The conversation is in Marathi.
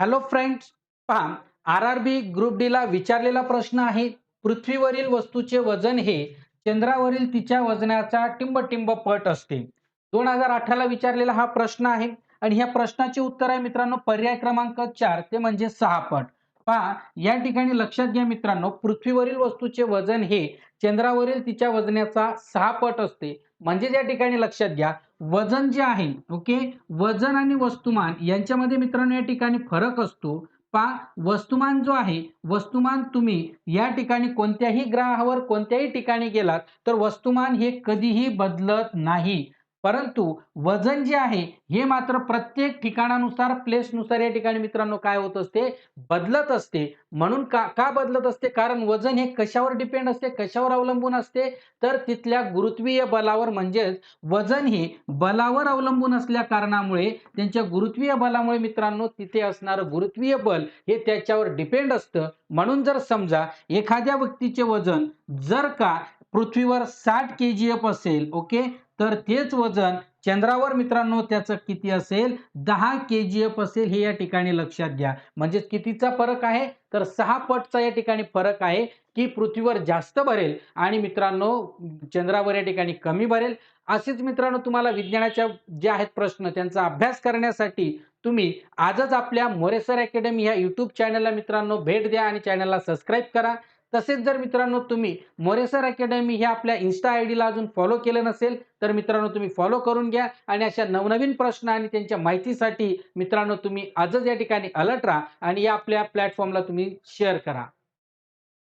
हॅलो फ्रेंड्स पहा R R B group D ला विचारलेला प्रश्न आहे पृथ्वीवरील वस्तूचे वजन हे चंद्रावरील तिच्या वजनाचा टिंबटिंब पट असते. दोन हजार अठराला विचारलेला हा प्रश्न आहे आणि ह्या प्रश्नाचे उत्तर आहे मित्रांनो पर्याय क्रमांक चार ते म्हणजे सहा पट. पहा या ठिकाणी लक्षात घ्या मित्रांनो पृथ्वीवरील वस्तूचे वजन हे चंद्रावरील तिच्या वजनाचा सहा पट असते. म्हणजे या ठिकाणी लक्षात घ्या वजन जे आहे ओके वजन आणि वस्तुमान यांच्यामध्ये मित्रांनो या ठिकाणी फरक असतो. पहा वस्तुमान जो आहे वस्तुमान तुम्ही या ठिकाणी कोणत्याही ग्रहावर कोणत्याही ठिकाणी गेलात तर वस्तुमान हे कधीही बदलत नाही. परंतु वजन जे आहे हे मात्र प्रत्येक ठिकाणानुसार प्लेसनुसार या ठिकाणी मित्रांनो काय होत असते? बदलत असते. म्हणून का का बदलत असते? कारण वजन हे कशावर डिपेंड असते? कशावर अवलंबून असते? तर तिथल्या गुरुत्वीय बलावर म्हणजेच वजन हे बलावर अवलंबून असल्या कारणामुळे त्यांच्या गुरुत्वीय बलामुळे मित्रांनो तिथे असणारं गुरुत्वीय बल हे त्याच्यावर डिपेंड असतं. म्हणून जर समजा एखाद्या व्यक्तीचे वजन जर का पृथ्वीवर साठ के जी एफ असेल ओके तर तेच वजन चंद्रावर मित्रांनो त्याचं किती असेल? दहा के जी एफ असेल हे या ठिकाणी लक्षात घ्या. म्हणजेच कितीचा फरक आहे? तर सहा पटचा या ठिकाणी फरक आहे की पृथ्वीवर जास्त भरेल आणि मित्रांनो चंद्रावर या ठिकाणी कमी भरेल. असेच मित्रांनो तुम्हाला विज्ञानाच्या जे आहेत प्रश्न त्यांचा अभ्यास करण्यासाठी तुम्ही आजच आपल्या मोरेसर अकॅडमी ह्या यूट्यूब चॅनलला मित्रांनो भेट द्या आणि चॅनलला सबस्क्राईब करा. तसेच जर मित्रांनो तुम्ही मोरेसर अकॅडमी ह्या आपल्या इन्स्टा आय डीला अजून फॉलो केलं नसेल तर मित्रांनो तुम्ही फॉलो करून घ्या आणि अशा नवनवीन प्रश्न आणि त्यांच्या माहितीसाठी मित्रांनो तुम्ही आजच या ठिकाणी अलर्ट राहा आणि या आपल्या प्लॅटफॉर्मला तुम्ही शेअर करा.